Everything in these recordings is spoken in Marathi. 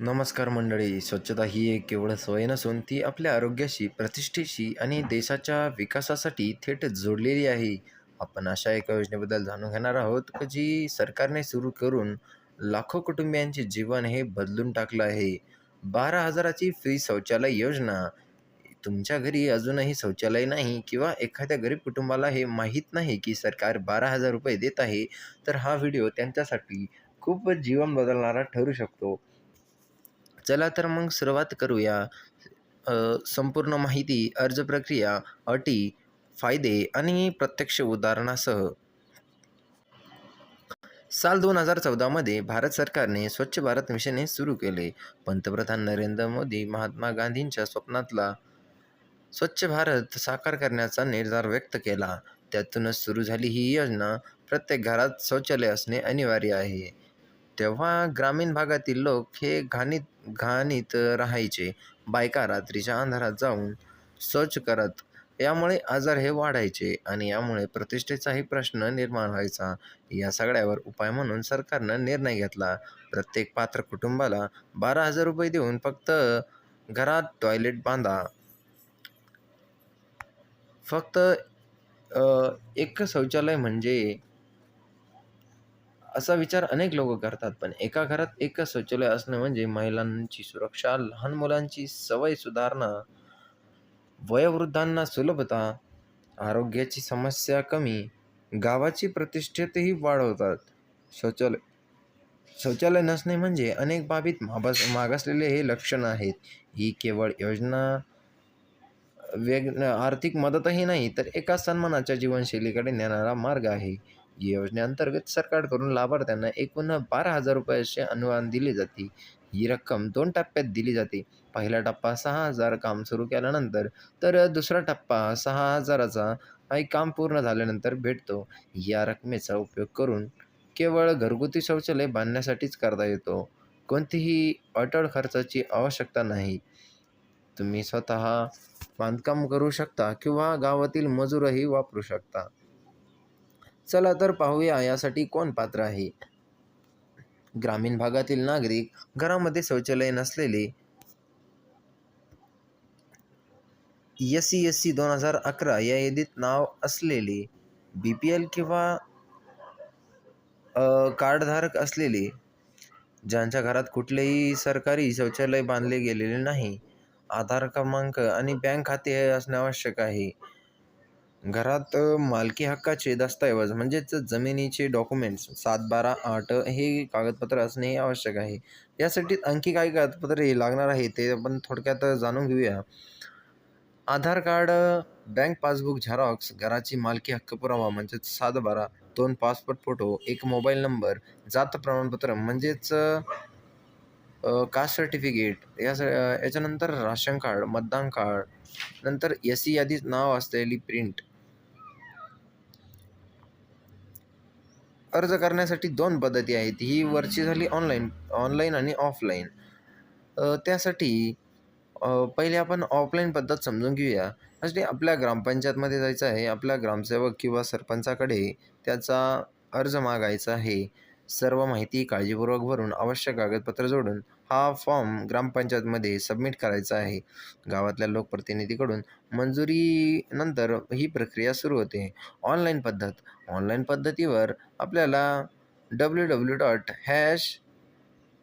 नमस्कार मंडळी स्वच्छता ही एक केवळ सवय नसून ती आपल्या आरोग्याशी प्रतिष्ठेशी आणि देशाच्या विकासासाठी थेट जोडलेली आहे. आपण अशा एका योजनेबद्दल जाणून घेणार आहोत की जी सरकारने सुरू करून लाखो कुटुंबियांचे जीवन हे बदलून टाकलं आहे. बारा हजाराची फ्री शौचालय योजना. तुमच्या घरी अजूनही शौचालय नाही किंवा एखाद्या गरीब कुटुंबाला हे माहीत नाही की सरकार बारा हजार रुपये देत आहे तर हा व्हिडिओ त्यांच्यासाठी खूप जीवन बदलणारा ठरू शकतो. चला तर मग सुरुवात करूया. संपूर्ण माहिती अर्ज प्रक्रिया अटी फायदे आणि प्रत्यक्ष उदाहरणासह. साल दोन हजार चौदामध्ये भारत सरकारने स्वच्छ भारत मिशन हे सुरू केले. पंतप्रधान नरेंद्र मोदी महात्मा गांधींच्या स्वप्नातला स्वच्छ भारत साकार करण्याचा निर्धार व्यक्त केला. त्यातूनच सुरू झाली ही योजना प्रत्येक घरात शौचालय असणे अनिवार्य आहे. तेव्हा ग्रामीण भागातील लोक हे घाणीत घाणीत राहायचे. बायका रात्रीच्या अंधारात जाऊन शौच करत यामुळे आजार हे वाढायचे आणि यामुळे प्रतिष्ठेचाही प्रश्न निर्माण व्हायचा. या सगळ्यावर उपाय म्हणून सरकारनं निर्णय घेतला. प्रत्येक पात्र कुटुंबाला बारा हजार रुपये देऊन फक्त घरात टॉयलेट बांधा. फक्त एक शौचालय म्हणजे असा विचार अनेक लोक करतात पण एका घरात एकच शौचालय असणं म्हणजे महिलांची सुरक्षा लहान मुलांची सवय सुधारणा वयोवृद्धांना सुलभता आरोग्याची समस्या कमी गावाची प्रतिष्ठेतही वाढवतात. शौचालय शौचालय नसणे म्हणजे अनेक बाबीत मागास मागासलेले हे लक्षण आहेत. ही केवळ योजना वेग आर्थिक मदतही नाही तर एका सन्मानाच्या जीवनशैलीकडे नेणारा मार्ग आहे. योजनेअंतर्गत सरकारकडून लाभार्थ्यांना एकूण बारा हजार रुपयाचे अनुदान दिले जाते. ही रक्कम दोन टप्प्यात दिली जाते. पहिला टप्पा सहा हजार काम सुरू केल्यानंतर तर दुसरा टप्पा सहा हजाराचा काही काम पूर्ण झाल्यानंतर भेटतो. या रकमेचा उपयोग करून केवळ घरगुती शौचालय बांधण्यासाठीच करता येतो. कोणतीही अटळ खर्चाची आवश्यकता नाही. तुम्ही स्वतः बांधकाम करू शकता किंवा गावातील मजूरही वापरू शकता. चला तर पाहूया यासाठी कोण पात्र आहे. ग्रामीण भागातील नागरिक घरामध्ये शौचालय नसलेले एस सी एस सी दोन हजार अकरा या यादीत नाव असलेले बी पी एल किंवा कार्डधारक असलेले ज्यांच्या घरात कुठलेही सरकारी शौचालय बांधले गेलेले नाही आधार क्रमांक आणि बँक खाते हे असणे आवश्यक आहे. घरात मालकी हक्काचे दस्तऐवज म्हणजेच जमिनीचे डॉक्युमेंट्स सात बारा आठ हे कागदपत्र असणे हे आवश्यक आहे. यासाठी आणखी काही कागदपत्रे लागणार आहे ते आपण थोडक्यात जाणून घेऊया. Aadhaar card bank passbook Xerox घराची मालकी हक्क पुरावा म्हणजेच सात बारा दोन पासपोर्ट फोटो एक मोबाईल नंबर जात प्रमाणपत्र म्हणजेच कास्ट सर्टिफिकेट या स याच्यानंतर राशन कार्ड मतदान कार्ड नंतर एस सी यादीत नाव असलेली प्रिंट अर्ज करण्यासाठी दोन पद्धती आहेत. ही वरची झाली ऑनलाईन ऑनलाईन आणि ऑफलाईन त्यासाठी पहिले आपण ऑफलाईन पद्धत समजून घेऊया. त्यासाठी आपल्या ग्रामपंचायतमध्ये जायचं आहे आपल्या ग्रामसेवक किंवा सरपंचाकडे त्याचा अर्ज मागायचा आहे. सर्व माहिती काळजीपूर्वक भरून आवश्यक कागदपत्र जोडून हा फॉर्म ग्रामपंचायतमध्ये सबमिट करायचा आहे. गावातल्या लोकप्रतिनिधीकडून मंजुरीनंतर ही प्रक्रिया सुरू होते. ऑनलाईन पद्धत. ऑनलाईन पद्धतीवर आपल्याला W W dot hash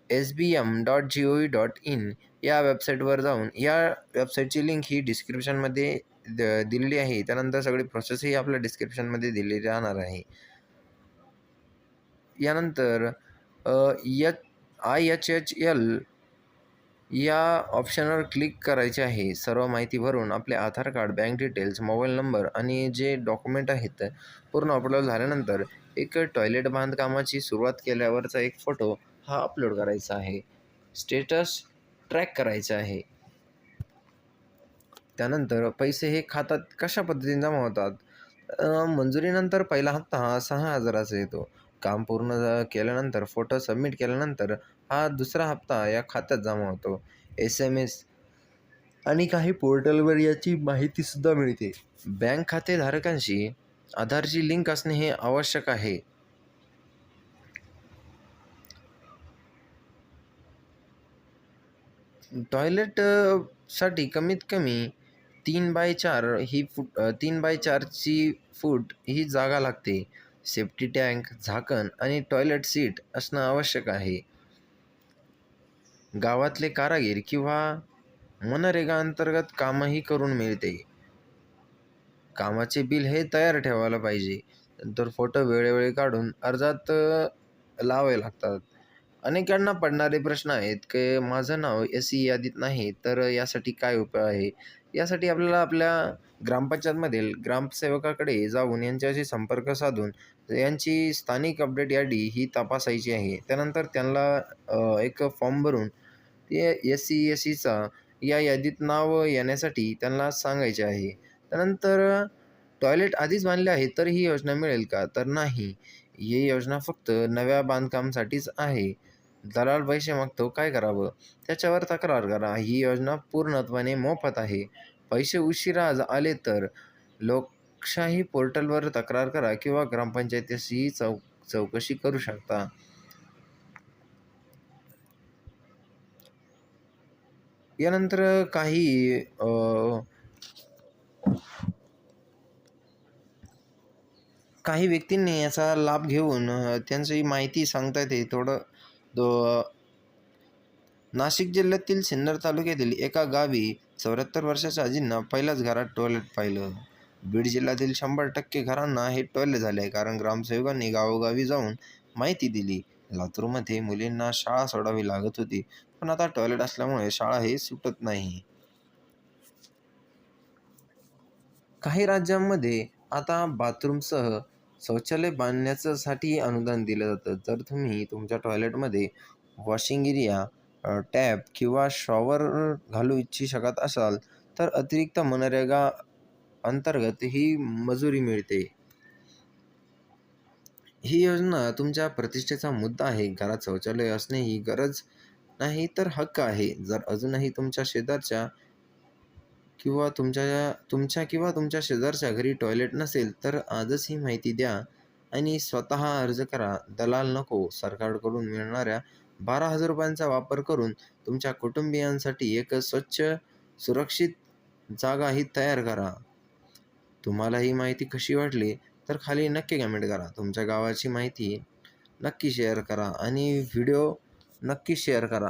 S B M dot G O V dot in या वेबसाईटवर जाऊन या वेबसाईटची लिंक ही डिस्क्रिप्शनमध्ये द दिलेली आहे. त्यानंतर सगळी प्रोसेसही आपल्या डिस्क्रिप्शनमध्ये दिलेली राहणार आहे. यानंतर H I H H L या ऑप्शनवर क्लिक करायचे आहे. सर्व माहिती भरून आपले Aadhaar card bank details mobile number आणि जे डॉक्युमेंट आहेत पूर्ण अपलोड झाल्यानंतर एक टॉयलेट बांधकामाची सुरुवात केल्यावरचा एक फोटो हा अपलोड करायचा आहे. स्टेटस ट्रॅक करायचा आहे. त्यानंतर पैसे हे खात्यात कशा पद्धतीने जमा होतात? मंजुरीनंतर पहिला हप्ता हा सहा हजाराचा येतो. काम पूर्ण केल्यानंतर फोटो सबमिट केल्यानंतर हा दुसरा हप्ता या खात्यात जमा होतो. एस एम एस आणि काही पोर्टलवर याची माहितीसुद्धा मिळते. बँक खातेधारकांशी आधारची लिंक असणे हे आवश्यक आहे. टॉयलेटसाठी कमीत कमी तीन बाय चार ही फूट तीन बाय चारची फूट ही जागा लागते. सेफ्टी टँक, झाकण आणि टॉयलेट सीट असणं आवश्यक आहे. गावातले कारागीर किंवा मनरेगा अंतर्गत कामही करून मिळते. कामाचे बिल हे तयार ठेवायला पाहिजे. नंतर फोटो वेळोवेळी काढून अर्जात लावावे लागतात. अनेकांना पडणारे प्रश्न आहेत की माझं नाव एस-सी यादीत नाही तर यासाठी काय उपाय आहे? यासाठी आपल्याला आपल्या ग्रामपंचायतमधील ग्रामसेवकाकडे जाऊन यांच्याशी संपर्क साधून यांची स्थानिक अपडेट यादी ही तपासायची आहे. त्यानंतर त्यांना एक फॉर्म भरून ते एस-सी, एस-सीचा या यादीत नाव येण्यासाठी त्यांना सांगायचे आहे. त्यानंतर टॉयलेट आधीच बांधले आहे तर ही योजना मिळेल का? तर नाही. ही योजना फक्त नव्या बांधकामासाठीच आहे. दलाल पैसे मागतो, काय करावं? त्याच्यावर तक्रार करा. ही योजना पूर्णत्वाने मोफत आहे. पैसे उशिरा आले तर लोकशाही पोर्टलवर तक्रार करा किंवा ग्रामपंचायतीशी चौ चौकशी करू शकता. यानंतर काही काही व्यक्तींनी याचा लाभ घेऊन त्यांची माहिती सांगता येते थोडं अ, नाशिक जिल्ह्यातील सिन्नर तालुक्यातील एका गावी चौऱ्याहत्तर वर्षाच्या आजींना पहिल्याच घरात टॉयलेट पाहिलं. बीड जिल्ह्यातील शंभर टक्के घरांना हे टॉयलेट झाले कारण ग्रामसेवकांनी गावोगावी जाऊन माहिती दिली. लातूरमध्ये मुलींना शाळा सोडावी लागत होती पण आता टॉयलेट असल्यामुळे शाळा हे सुटत नाही. काही राज्यांमध्ये आता बाथरूमसह शौचालय बांधण्यासाठी अनुदान दिलं जातं. जर तुम्ही तुमच्या टॉयलेटमध्ये वॉशिंग एरिया, टॅप किंवा शॉवर घालू इच्छित असाल तर अतिरिक्त मनरेगा अंतर्गत ही मजुरी मिळते. ही योजना तुमच्या प्रतिष्ठेचा मुद्दा आहे. घरात शौचालय असणे ही गरज नाही तर हक्क आहे. जर अजूनही तुमच्या शेजारच्या किंवा तुमच्या तुमच्या किंवा तुमच्या शेजारच्या घरी टॉयलेट नसेल तर आजच ही माहिती द्या आणि स्वतः अर्ज करा. दलाल नको. सरकारकडून मिळणाऱ्या बारा हजार रुपयांचा वापर करून तुमच्या कुटुंबीयांसाठी एक स्वच्छ, सुरक्षित जागा ही तयार करा. तुम्हाला ही माहिती कशी वाटली तर खाली नक्की कमेंट करा. तुमच्या गावाची माहिती नक्की शेअर करा आणि व्हिडिओ नक्की शेअर करा.